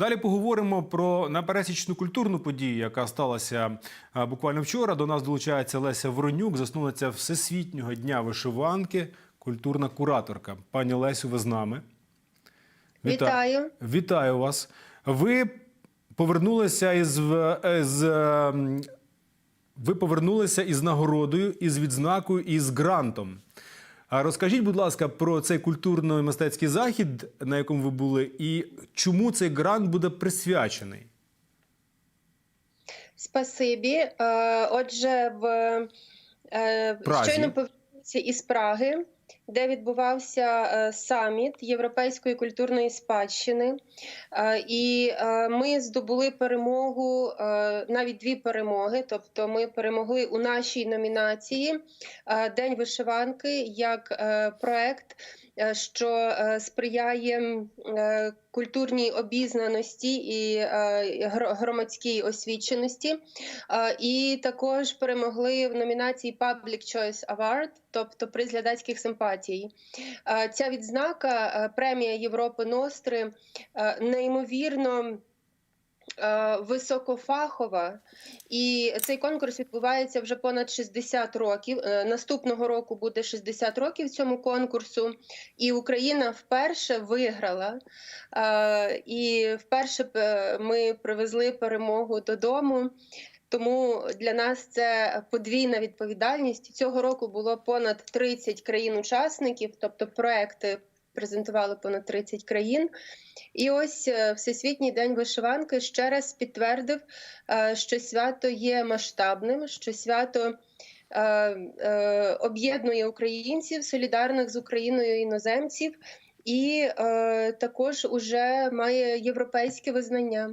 Далі поговоримо про напересічну культурну подію, яка сталася буквально вчора. До нас долучається Леся Воронюк, засновниця Всесвітнього дня вишиванки, культурна кураторка. Пані Лесю, ви з нами. Вітаю. Вітаю вас. Ви повернулися із, в- з, ем, ви повернулися із нагородою, із відзнакою, із грантом. А розкажіть, будь ласка, про цей культурно-мистецький захід, на якому ви були, і чому цей грант буде присвячений? Спасибі. Е, Отже, в е, Празі. щойно повернувся із Праги, де відбувався е, саміт Європейської культурної спадщини. Е, І е, ми здобули перемогу, навіть дві перемоги. Тобто, ми перемогли у нашій номінації День вишиванки як проект. Е, Що е, сприяє е, культурній обізнаності і громадській освіченості, і також перемогли в номінації Public Choice Award, тобто приз глядацьких симпатій. Ця відзнака, премія Європи Ностри, неймовірно. Е, Високофахова, і цей конкурс відбувається вже понад 60 років. Е, Наступного року буде 60 років цьому конкурсу, і Україна вперше виграла. Е, І вперше ми привезли перемогу додому. Тому для нас це подвійна відповідальність. Цього року було понад 30 країн-учасників, тобто проекти презентували понад 30 країн. І ось е, Всесвітній день вишиванки ще раз підтвердив, е, що свято є масштабним, що свято е, об'єднує українців, солідарних з Україною іноземців, і е, також уже має європейське визнання.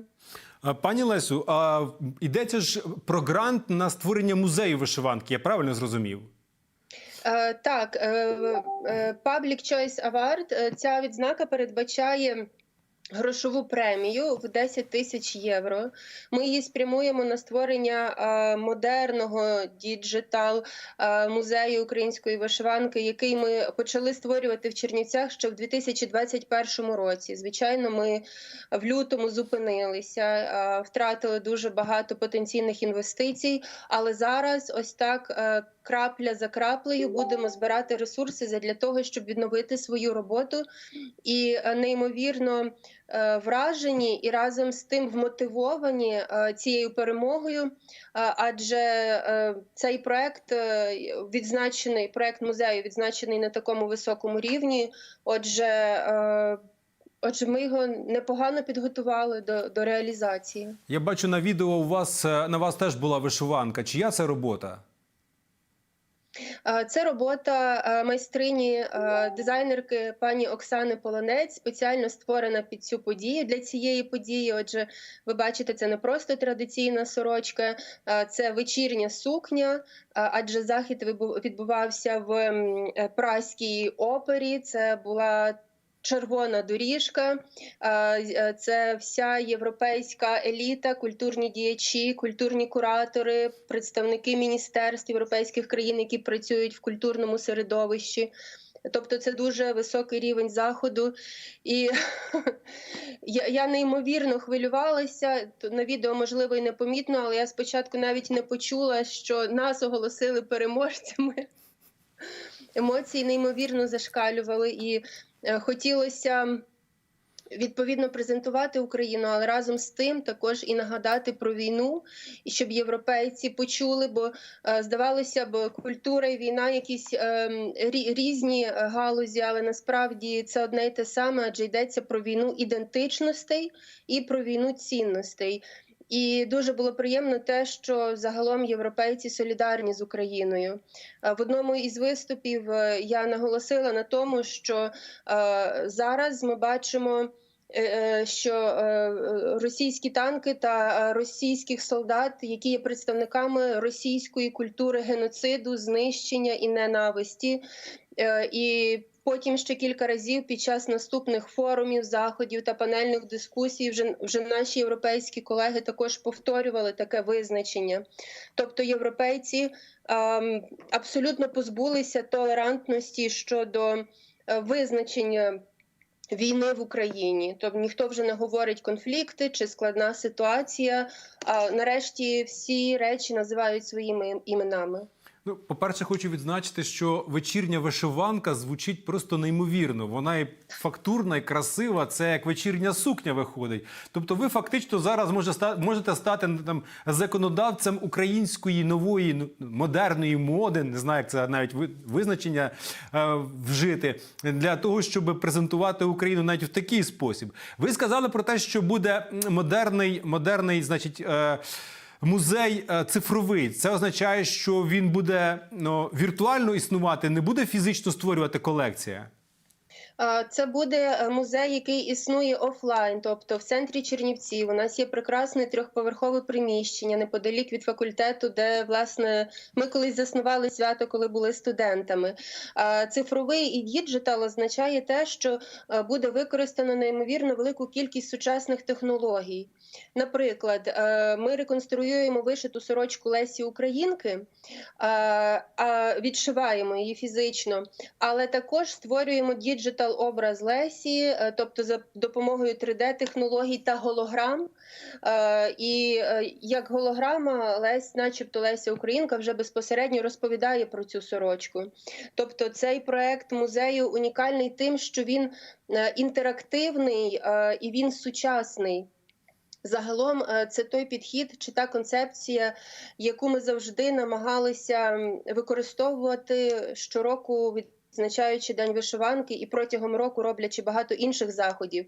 Пані Лесю, а йдеться ж про грант на створення музею вишиванки, я правильно зрозумів? Е, Так, е, е, Public Choice Award, ця відзнака передбачає грошову премію в 10 тисяч євро. Ми її спрямуємо на створення модерного діджитал музею української вишиванки, який ми почали створювати в Чернівцях ще в 2021 році. Звичайно, ми в лютому зупинилися, втратили дуже багато потенційних інвестицій, але зараз ось так. Крапля за краплею будемо збирати ресурси для того, щоб відновити свою роботу, і е, неймовірно е, вражені і разом з тим вмотивовані е, цією перемогою. Адже цей проект відзначений, проект музею відзначений на такому високому рівні. Отже, отже, ми його непогано підготували до, до реалізації. Я бачу на відео у вас на вас теж була вишиванка. Чия це робота? Е, Це робота е, майстрині е, дизайнерки пані Оксани Полонець, спеціально створена під цю подію для цієї події. Отже, ви бачите, це не просто традиційна сорочка, це вечірня сукня, адже захід відбувався в е, опері. Це була Червона доріжка, Е, е, це вся європейська еліта, культурні діячі, культурні куратори, представники міністерств європейських країн, які працюють в культурному середовищі. Тобто це дуже високий рівень заходу, і я, я неймовірно хвилювалася. На відео можливо і непомітно, але я спочатку навіть не почула, що нас оголосили переможцями. Емоції неймовірно зашкалювали, і хотілося відповідно презентувати Україну, але разом з тим також і нагадати про війну, і щоб європейці почули, бо е, здавалося б, культура і війна якісь е, різні е, галузі, але насправді це одне й те саме, адже йдеться про війну ідентичностей і про війну цінностей. І дуже було приємно те, що загалом європейці солідарні з Україною. Е, В одному із виступів е, я наголосила на тому, що е, зараз ми бачимо. Що російські танки та російських солдат, які є представниками російської культури геноциду, знищення і ненависті, і потім ще кілька разів під час наступних форумів, заходів та панельних дискусій вже вже наші європейські колеги також повторювали таке визначення. Тобто європейці ем, абсолютно позбулися толерантності щодо е, визначення війни в Україні. Тобто ніхто вже не говорить конфлікти чи складна ситуація. А нарешті всі речі називають своїми іменами. Ну, по-перше, хочу відзначити, що вечірня вишиванка звучить просто неймовірно. Вона і фактурна, і красива. Це як вечірня сукня виходить. Тобто, ви фактично зараз можете стати ну, там законодавцем української нової ну, модерної моди. Не знаю, як це навіть ви- визначення е, вжити для того, щоб презентувати Україну навіть в такий спосіб. Ви сказали про те, що буде модерний, модерний, значить. Е, Музей е, цифровий. Це означає, що він буде ну, віртуально існувати, не буде фізично створювати колекція. Це буде е, музей, який існує офлайн, тобто в центрі Чернівців. У нас є прекрасне трьохповерхове приміщення неподалік від факультету, де власне ми колись заснували свято, коли були студентами. Цифровий і діджитал означає те, що е, буде використано неймовірно велику кількість сучасних технологій. Наприклад, е, ми реконструюємо вишиту сорочку Лесі Українки, відшиваємо її фізично, але також створюємо діджитал образ Лесі, е, тобто за допомогою 3D-технологій та голограм. Е, І е, як голограма, Лесь, начебто Леся Українка, вже безпосередньо розповідає про цю сорочку. Тобто цей проект музею унікальний тим, що він інтерактивний і він сучасний. Загалом це той підхід чи та концепція, яку ми завжди намагалися використовувати щороку, відзначаючи День вишиванки і протягом року роблячи багато інших заходів.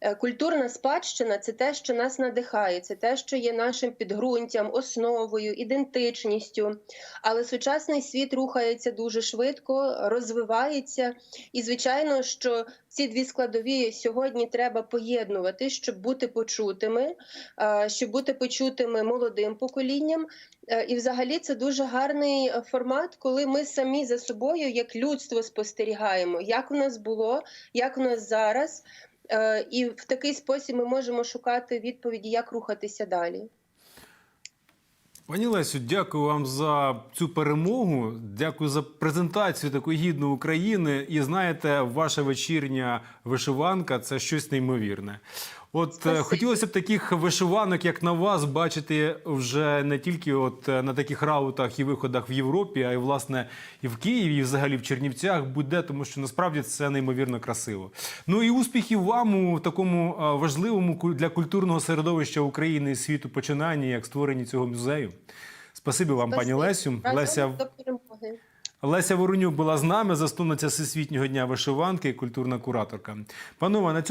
Е, Культурна спадщина це те, що нас надихає, це те, що є нашим підґрунтям, основою, ідентичністю. Але сучасний світ рухається дуже швидко, розвивається, і звичайно, що ці дві складові сьогодні треба поєднувати, щоб бути почутими, е, щоб бути почутими молодим поколінням. Е, І, взагалі, це дуже гарний е, формат, коли ми самі за собою, як людство, спостерігаємо, як у нас було, як у нас зараз. І в такий спосіб ми можемо шукати відповіді, як рухатися далі. Пані Лесю, дякую вам за цю перемогу. Дякую за презентацію такої гідної України. І знаєте, ваша вечірня вишиванка це щось неймовірне. От е, Спасибі. хотілося б таких вишиванок, як на вас, бачити вже не тільки от е, на таких раутах і виходах в Європі, а й власне і в Києві, і взагалі в Чернівцях, будь-де, тому що насправді це неймовірно красиво. Ну і успіхів вам у такому е, важливому для культурного середовища України і світу починанні, як створенні цього музею. Спасибі вам, пані Лесю. Разом Леся. Леся Воронюк була з нами, засновниця Всесвітнього дня вишиванки і культурна кураторка. Панове, на цьому